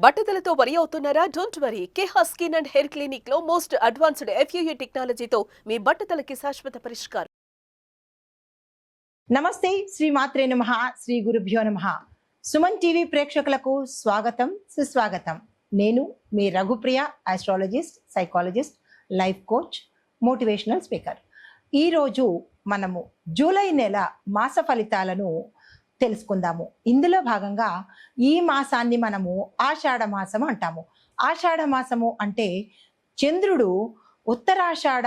బట్టతలతో worry అవుతున్నారా? Don't worry Keha skin and hair క్లినిక్లో most advanced FUE టెక్నాలజీతో మీ బట్టతలకి శాశ్వత పరిష్కారం. నమస్తే. శ్రీ మాత్రే నమ. శ్రీ గురుభ్యో నమ. సుమన్ టీవీ ప్రేక్షకులకు స్వాగతం సుస్వాగతం. నేను మీ Raghupriya astrologist psychologist life coach motivational speaker ఈరోజు మనము జూలై నెల మాస ఫలితాలను తెలుసుకుందాము. ఇందులో భాగంగా ఈ మాసాన్ని మనము ఆషాఢ మాసం అంటాము. ఆషాఢ మాసము అంటే చంద్రుడు ఉత్తరాషాఢ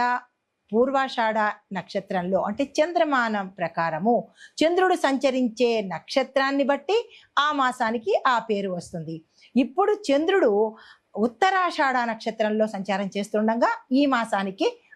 పూర్వాషాఢ నక్షత్రంలో అంటే చంద్రమానం ప్రకారము చంద్రుడు సంచరించే నక్షత్రాన్ని బట్టి ఆ మాసానికి ఆ పేరు వస్తుంది. ఇప్పుడు చంద్రుడు ఉత్తరాషాఢ నక్షత్రంలో సంచారం చేస్తుండగా ఈ మాసానికి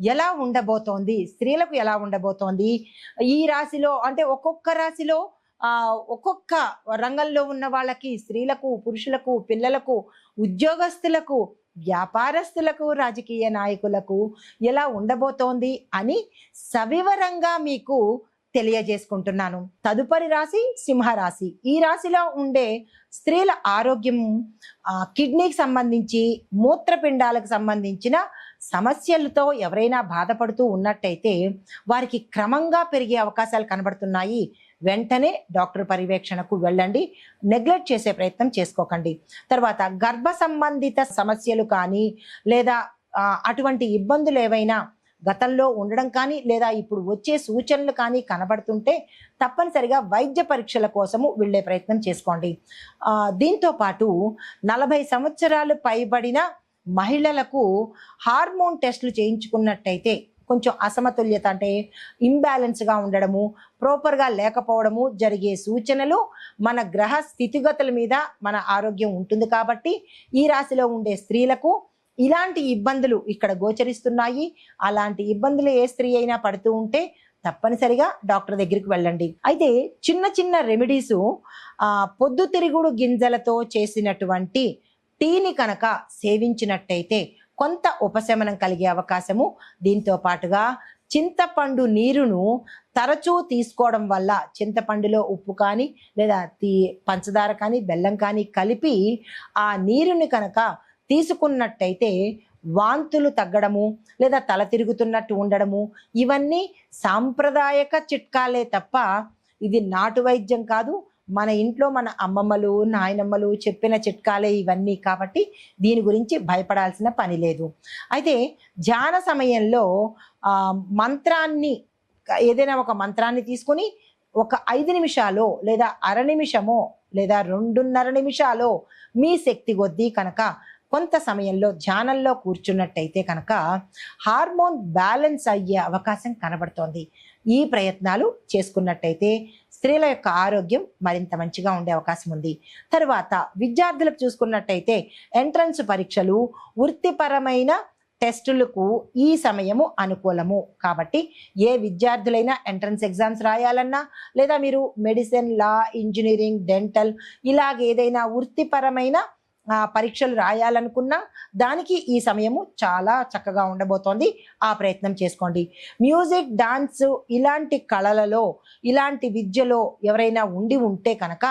ఎలా ఉండబోతోంది? స్త్రీలకు ఎలా ఉండబోతోంది? ఈ రాశిలో అంటే ఒక్కొక్క రాశిలో ఒక్కొక్క రంగంలో ఉన్న వాళ్ళకి స్త్రీలకు పురుషులకు పిల్లలకు ఉద్యోగస్తులకు వ్యాపారస్తులకు రాజకీయ నాయకులకు ఎలా ఉండబోతోంది అని సవివరంగా మీకు తెలియజేసుకుంటున్నాను. తదుపరి రాశి సింహరాశి. ఈ రాశిలో ఉండే స్త్రీల ఆరోగ్యం కిడ్నీకి సంబంధించి మూత్రపిండాలకు సంబంధించిన సమస్యలతో ఎవరైనా బాధపడుతూ ఉన్నట్టయితే వారికి క్రమంగా పెరిగే అవకాశాలు కనబడుతున్నాయి. వెంటనే డాక్టర్ పర్యవేక్షణకు వెళ్ళండి. నెగ్లెక్ట్ చేసే ప్రయత్నం చేసుకోకండి. తర్వాత గర్భ సంబంధిత సమస్యలు కానీ లేదా అటువంటి ఇబ్బందులు ఏవైనా గతంలో ఉండడం కానీ లేదా ఇప్పుడు వచ్చే సూచనలు కానీ కనబడుతుంటే తప్పనిసరిగా వైద్య పరీక్షల కోసము వెళ్ళే ప్రయత్నం చేసుకోండి. దీంతో పాటు నలభై సంవత్సరాలు పైబడిన మహిళలకు హార్మోన్ టెస్టులు చేయించుకున్నట్టయితే కొంచెం అసమతుల్యత అంటే ఇంబ్యాలెన్స్గా ఉండడము ప్రాపర్గా లేకపోవడము జరిగే సూచనలు మన గ్రహ స్థితిగతుల మీద మన ఆరోగ్యం ఉంటుంది కాబట్టి ఈ రాశిలో ఉండే స్త్రీలకు ఇలాంటి ఇబ్బందులు ఇక్కడ గోచరిస్తున్నాయి. అలాంటి ఇబ్బందులు ఏ స్త్రీ అయినా పడుతూ ఉంటే తప్పనిసరిగా డాక్టర్ దగ్గరికి వెళ్ళండి. అయితే చిన్న చిన్న రెమెడీసు పొద్దుతిరుగుడు గింజలతో చేసినటువంటి టీని కనుక సేవించినట్టయితే కొంత ఉపశమనం కలిగే అవకాశము. దీంతో పాటుగా చింతపండు నీరును తరచూ తీసుకోవడం వల్ల చింతపండులో ఉప్పు కానీ లేదా తీ పంచదార కానీ బెల్లం కానీ కలిపి ఆ నీరుని కనుక తీసుకున్నట్టయితే వాంతులు తగ్గడము లేదా తల తిరుగుతున్నట్టు ఉండడము ఇవన్నీ సాంప్రదాయక చిట్కాలే తప్ప ఇది నాటు వైద్యం కాదు. మన ఇంట్లో మన అమ్మమ్మలు నాయనమ్మలు చెప్పిన చిట్కాలే ఇవన్నీ కాబట్టి దీని గురించి భయపడాల్సిన పని లేదు. అయితే ధ్యాన సమయంలో మంత్రాన్ని ఏదైనా ఒక మంత్రాన్ని తీసుకొని ఒక ఐదు నిమిషాలో లేదా అర నిమిషమో లేదా రెండున్నర నిమిషాలో మీ శక్తి కొద్దీ కనుక కొంత సమయంలో ధ్యానంలో కూర్చున్నట్టయితే కనుక హార్మోన్ బ్యాలెన్స్ అయ్యే అవకాశం కనబడుతోంది. ఈ ప్రయత్నాలు చేసుకున్నట్టయితే స్త్రీల యొక్క ఆరోగ్యం మరింత మంచిగా ఉండే అవకాశం ఉంది. తర్వాత విద్యార్థులకు చూసుకున్నట్టయితే ఎంట్రన్స్ పరీక్షలు వృత్తిపరమైన టెస్టులకు ఈ సమయము అనుకూలము. కాబట్టి ఏ విద్యార్థులైనా ఎంట్రన్స్ ఎగ్జామ్స్ రాయాలన్నా లేదా మీరు మెడిసిన్ లా ఇంజనీరింగ్ డెంటల్ ఇలాగ ఏదైనా వృత్తిపరమైన పరీక్షలు రాయాలనుకున్నా దానికి ఈ సమయము చాలా చక్కగా ఉండబోతోంది. ఆ ప్రయత్నం చేసుకోండి. మ్యూజిక్ డాన్స్ ఇలాంటి కళలలో ఇలాంటి విద్యలో ఎవరైనా ఉండి ఉంటే కనుక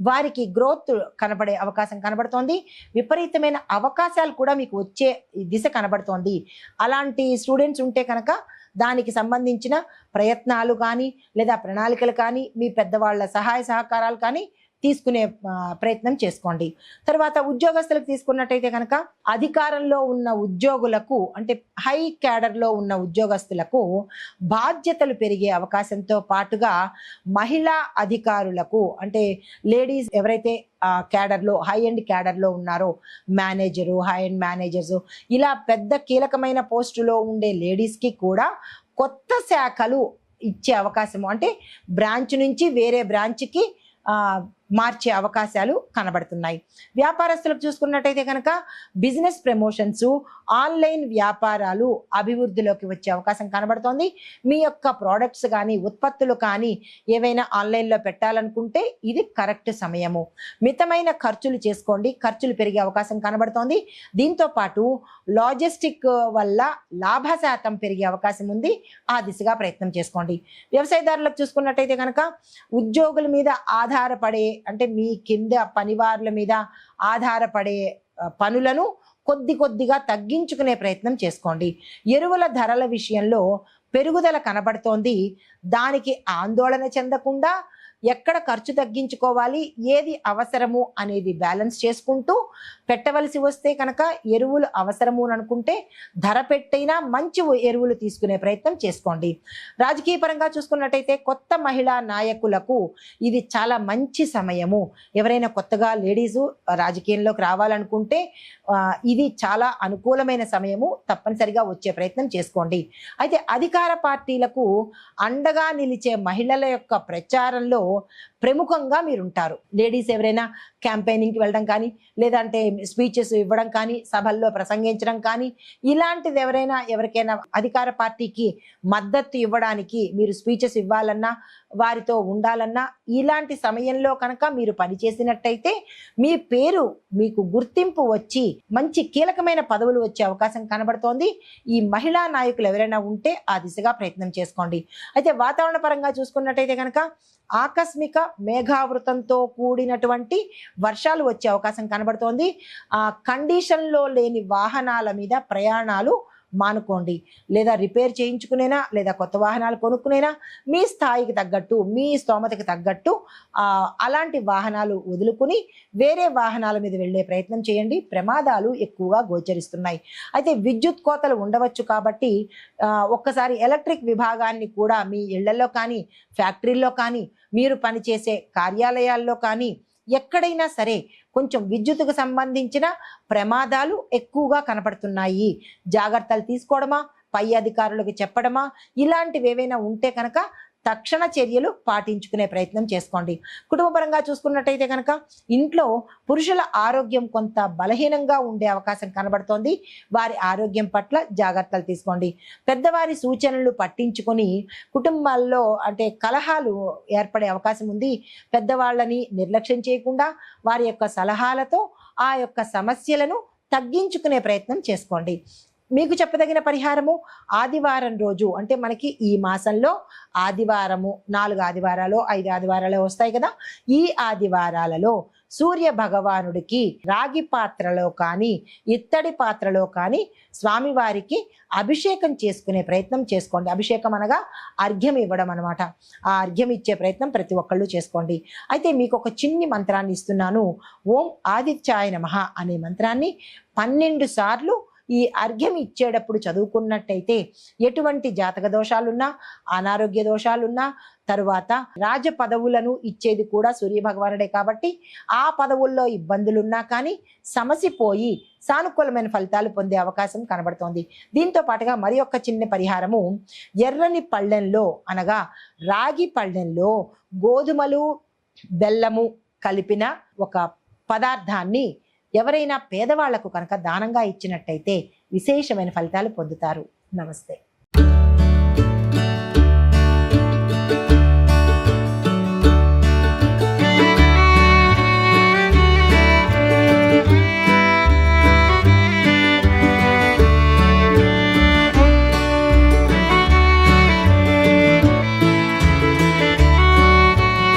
వారికి గ్రోత్ కనబడే అవకాశం కనబడుతోంది. విపరీతమైన అవకాశాలు కూడా మీకు వచ్చే దిశ కనబడుతోంది. అలాంటి స్టూడెంట్స్ ఉంటే కనుక దానికి సంబంధించిన ప్రయత్నాలు కానీ లేదా ప్రణాళికలు కానీ మీ పెద్దవాళ్ళ సహాయ సహకారాలు కానీ తీసుకునే ప్రయత్నం చేసుకోండి. తర్వాత ఉద్యోగస్తులకు తీసుకున్నట్టయితే కనుక అధికారంలో ఉన్న ఉద్యోగులకు అంటే హై క్యాడర్లో ఉన్న ఉద్యోగస్తులకు బాధ్యతలు పెరిగే అవకాశంతో పాటుగా మహిళా అధికారులకు అంటే లేడీస్ ఎవరైతే క్యాడర్లో హై అండ్ క్యాడర్లో ఉన్నారో మేనేజరు హై అండ్ మేనేజర్స్ ఇలా పెద్ద కీలకమైన పోస్టులో ఉండే లేడీస్కి కూడా కొత్త శాఖలు ఇచ్చే అవకాశము అంటే బ్రాంచ్ నుంచి వేరే బ్రాంచ్కి మార్చే అవకాశాలు కనబడుతున్నాయి. వ్యాపారస్తులకు చూసుకున్నట్టయితే కనుక బిజినెస్ ప్రమోషన్స్ ఆన్లైన్ వ్యాపారాలు అభివృద్ధిలోకి వచ్చే అవకాశం కనబడుతోంది. మీ యొక్క ప్రోడక్ట్స్ కానీ ఉత్పత్తులు కానీ ఏవైనా ఆన్లైన్లో పెట్టాలనుకుంటే ఇది కరెక్ట్ సమయము. మితమైన ఖర్చులు చేసుకోండి. ఖర్చులు పెరిగే అవకాశం కనబడుతోంది. దీంతో పాటు లాజిస్టిక్ వల్ల లాభ శాతం పెరిగే అవకాశం ఉంది. ఆ దిశగా ప్రయత్నం చేసుకోండి. వ్యవసాయదారులకు చూసుకున్నట్టయితే కనుక ఉద్యోగుల మీద ఆధారపడే అంటే మీ కింద పనివారుల మీద ఆధారపడే పనులను కొద్ది కొద్దిగా తగ్గించుకునే ప్రయత్నం చేసుకోండి. ఎరువుల ధరల విషయంలో పెరుగుదల కనబడుతోంది. దానికి ఆందోళన చెందకుండా ఎక్కడ ఖర్చు తగ్గించుకోవాలి ఏది అవసరము అనేది బ్యాలెన్స్ చేసుకుంటూ పెట్టవలసి వస్తే కనుక ఎరువులు అవసరము అని అనుకుంటే ధర పెట్టైనా మంచి ఎరువులు తీసుకునే ప్రయత్నం చేసుకోండి. రాజకీయ పరంగా చూసుకున్నట్టయితే కొత్త మహిళా నాయకులకు ఇది చాలా మంచి సమయము. ఎవరైనా కొత్తగా లేడీసు రాజకీయంలోకి రావాలనుకుంటే ఇది చాలా అనుకూలమైన సమయము. తప్పనిసరిగా వచ్చే ప్రయత్నం చేసుకోండి. అయితే అధికార పార్టీలకు అండగా నిలిచే మహిళల యొక్క ప్రచారంలో know ప్రముఖంగా మీరు ఉంటారు లేడీస్ ఎవరైనా క్యాంపెయినింగ్కి వెళ్ళడం కానీ లేదంటే స్పీచెస్ ఇవ్వడం కానీ సభల్లో ప్రసంగించడం కానీ ఇలాంటిది ఎవరైనా ఎవరికైనా అధికార పార్టీకి మద్దతు ఇవ్వడానికి మీరు స్పీచెస్ ఇవ్వాలన్నా వారితో ఉండాలన్నా ఇలాంటి సమయంలో కనుక మీరు పనిచేసినట్టయితే మీ పేరు మీకు గుర్తింపు వచ్చి మంచి కీలకమైన పదవులు వచ్చే అవకాశం కనబడుతోంది. ఈ మహిళా నాయకులు ఎవరైనా ఉంటే ఆ దిశగా ప్రయత్నం చేసుకోండి. అయితే వాతావరణ పరంగా చూసుకున్నట్టయితే కనుక ఆకస్మిక మేఘావృతంతో కూడినటువంటి వర్షాలు వచ్చే అవకాశం కనబడుతోంది. ఆ కండిషన్లో లేని వాహనాల మీద ప్రయాణాలు మానుకోండి. లేదా రిపేర్ చేయించుకునేనా లేదా కొత్త వాహనాలు కొనుక్కునేనా మీ స్థాయికి తగ్గట్టు మీ స్తోమతకి తగ్గట్టు అలాంటి వాహనాలు వదులుకుని వేరే వాహనాల మీద వెళ్ళే ప్రయత్నం చేయండి. ప్రమాదాలు ఎక్కువగా గోచరిస్తున్నాయి. అయితే విద్యుత్ కోతలు ఉండవచ్చు కాబట్టి ఒక్కసారి ఎలక్ట్రిక్ విభాగాన్ని కూడా మీ ఇళ్ళలో కానీ ఫ్యాక్టరీల్లో కానీ మీరు పనిచేసే కార్యాలయాల్లో కానీ ఎక్కడైనా సరే కొంచెం విద్యుత్కు సంబంధించిన ప్రమాదాలు ఎక్కువగా కనపడుతున్నాయి. జాగ్రత్తలు తీసుకోవడమా? పై అధికారులకు చెప్పడమా? ఇలాంటివి ఏవైనా ఉంటే కనుక తక్షణ చర్యలు పాటించుకునే ప్రయత్నం చేసుకోండి. కుటుంబపరంగా చూసుకున్నట్టయితే కనుక ఇంట్లో పురుషుల ఆరోగ్యం కొంత బలహీనంగా ఉండే అవకాశం కనబడుతోంది. వారి ఆరోగ్యం పట్ల జాగ్రత్తలు తీసుకోండి. పెద్దవారి సూచనలు పట్టించుకొని కుటుంబాల్లో అంటే కలహాలు ఏర్పడే అవకాశం ఉంది. పెద్దవాళ్ళని నిర్లక్ష్యం చేయకుండా వారి యొక్క సలహాలతో ఆ యొక్క సమస్యలను తగ్గించుకునే ప్రయత్నం చేసుకోండి. మీకు చెప్పదగిన పరిహారము ఆదివారం రోజు అంటే మనకి ఈ మాసంలో ఆదివారము నాలుగు ఆదివారాలు ఐదు ఆదివారాలు వస్తాయి కదా? ఈ ఆదివారాలలో సూర్య భగవానుడికి రాగి పాత్రలో కానీ ఇత్తడి పాత్రలో కానీ స్వామివారికి అభిషేకం చేసుకునే ప్రయత్నం చేసుకోండి. అభిషేకం అనగా అర్ఘ్యం ఇవ్వడం అనమాట ఆ అర్ఘ్యం ఇచ్చే ప్రయత్నం ప్రతి ఒక్కళ్ళు చేసుకోండి. అయితే మీకు ఒక చిన్ని మంత్రాన్ని ఇస్తున్నాను. ఓం ఆదిత్యాయ నమ అనే మంత్రాన్ని పన్నెండు సార్లు ఈ అర్ఘ్యం ఇచ్చేటప్పుడు చదువుకున్నట్టయితే ఎటువంటి జాతక దోషాలున్నా అనారోగ్య దోషాలున్నా తరువాత రాజ పదవులను ఇచ్చేది కూడా సూర్య భగవానుడే కాబట్టి ఆ పదవుల్లో ఇబ్బందులున్నా కానీ సమసిపోయి సానుకూలమైన ఫలితాలు పొందే అవకాశం కనబడుతోంది. దీంతో పాటుగా మరి ఒక చిన్న పరిహారము. ఎర్రని పళ్ళెంలో అనగా రాగి పళ్ళెంలో గోధుమలు బెల్లము కలిపిన ఒక పదార్థాన్ని ఎవరైనా పేదవాళ్ళకు కనుక దానంగా ఇచ్చినట్టయితే విశేషమైన ఫలితాలు పొందుతారు. నమస్తే.